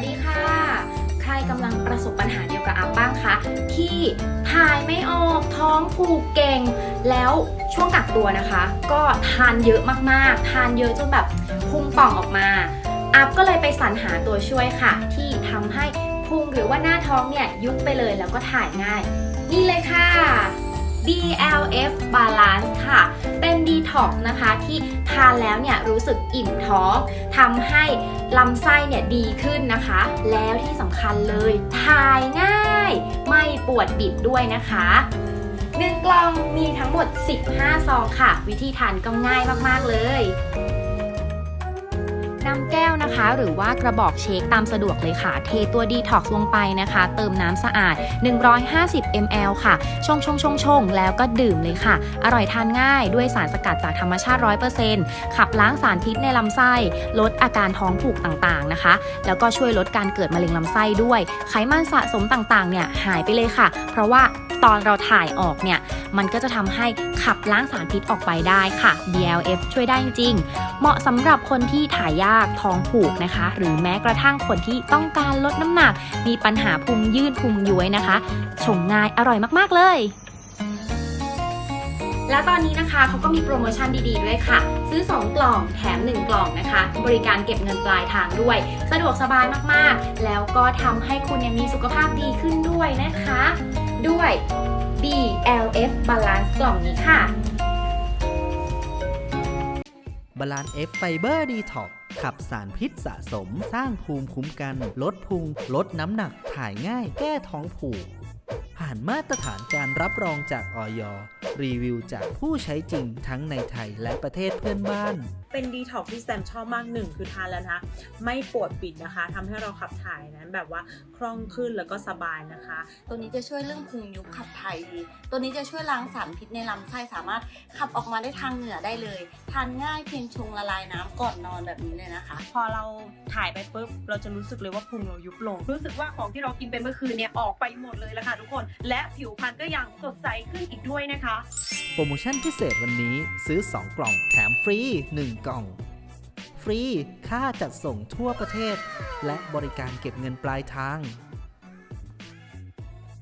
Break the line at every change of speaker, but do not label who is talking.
วัสดีค่ะ ใครกำลังประสบปัญหาเดียวกับอัพบ้างคะ ที่ถ่ายไม่ออกท้องผูกเก่ง แล้วช่วงกักตัวนะคะ ก็ทานเยอะมากๆ ทานเยอะจนแบบพุงป่องออกมา อัพก็เลยไปสรรหาตัวช่วยค่ะ ที่ทำให้พุงหรือว่าหน้าท้องเนี่ยยุบไปเลยแล้วก็ถ่ายง่าย นี่เลยค่ะ DLF Balance ค่ะ เป็นดีท็อกนะคะที่ทานแล้วเนี่ยรู้สึกอิ่มท้องทำให้ลำไส้เนี่ยดีขึ้นนะคะ แล้วที่สำคัญเลยทายง่าย ไม่ปวดบิดด้วยนะคะหนึ่งกล่องมีทั้งหมด 15 ซองค่ะ วิธีทานก็ง่ายมาก ๆ เลย นำแก้วนะคะ หรือว่ากระบอกเชคตามสะดวกเลยค่ะ เทตัวดีท็อกซ์ลงไปนะคะ เติมน้ำสะอาด 150 ml ค่ะ ชงชงชงชงแล้วก็ดื่มเลยค่ะ อร่อยทานง่ายด้วยสารสกัดจากธรรมชาติ 100%ขับล้างสารพิษในลำไส้ ลดอาการท้องผูกต่างๆนะคะ แล้วก็ช่วยลดการเกิดมะเร็งลำไส้ด้วย ไขมันสะสมต่างๆเนี่ยหายไปเลยค่ะ เพราะว่าตอนเราถ่ายออกเนี่ย มันก็จะทำให้ขับล้างสารพิษออกไปได้ค่ะ DLF ช่วยได้จริง เหมาะสำหรับคนที่ถ่ายยากท้องผูกนะคะ หรือแม้กระทั่งคนที่ต้องการลดน้ำหนัก มีปัญหาพุงยืดพุงย้วยนะคะ ชงง่ายอร่อยมากๆเลยแล้วตอนนี้นะคะเขาก็มีโปรโมชั่นดีๆด้วยค่ะ ซื้อ 2 กล่องแถม 1 กล่องนะคะ บริการเก็บเงินปลายทางด้วย สะดวกสบายมากๆ แล้วก็ทำให้คุณมีสุขภาพดีขึ้นด้วยนะคะ ด้วย BLF Balance กล่องนี้ค่ะ
บาลานเอฟไฟเบอร์ดีท็อกขับสารพิษสะสม สร้างภูมิคุ้มกัน ลดพุง ลดน้ำหนัก ถ่ายง่าย แก้ท้องผูก ผ่านมาตรฐานการรับรองจากออยรีวิวจากผู้ใช้จริงทั้งในไทยและประเทศเพื่อนบ้าน
เป็นดีท็อกที่แซมชอบมากหนึ่งคือทานแล้วนะคะ ไม่ปวดบิดนะคะทำให้เราขับถ่ายนั้นแบบว่าคล่องขึ้นแล้วก็สบายนะคะ
ตัวนี้จะช่วยเรื่องพุงยุบขับถ่ายดี ตัวนี้จะช่วยล้างสารพิษในลำไส้สามารถขับออกมาได้ทางเหนือได้เลย ทานง่ายเพียงชงละลายน้ำก่อนนอนแบบนี้เลยนะคะ
พอเราถ่ายไปปุ๊บเราจะรู้สึกเลยว่าพุงเรายุบลง รู้สึกว่าของที่เรากินไปเมื่อคืนเนี่ยออกไปหมดเลยละค่ะทุกคนและผิวพรรณก็ยังสดใสขึ้นอีกด้วยนะคะ
โปรโมชั่นพิเศษวันนี้ซื้อ 2 กล่องแถมฟรี 1 กล่อง ฟรี ค่าจัดส่งทั่วประเทศ และบริการเก็บเงินปลายทาง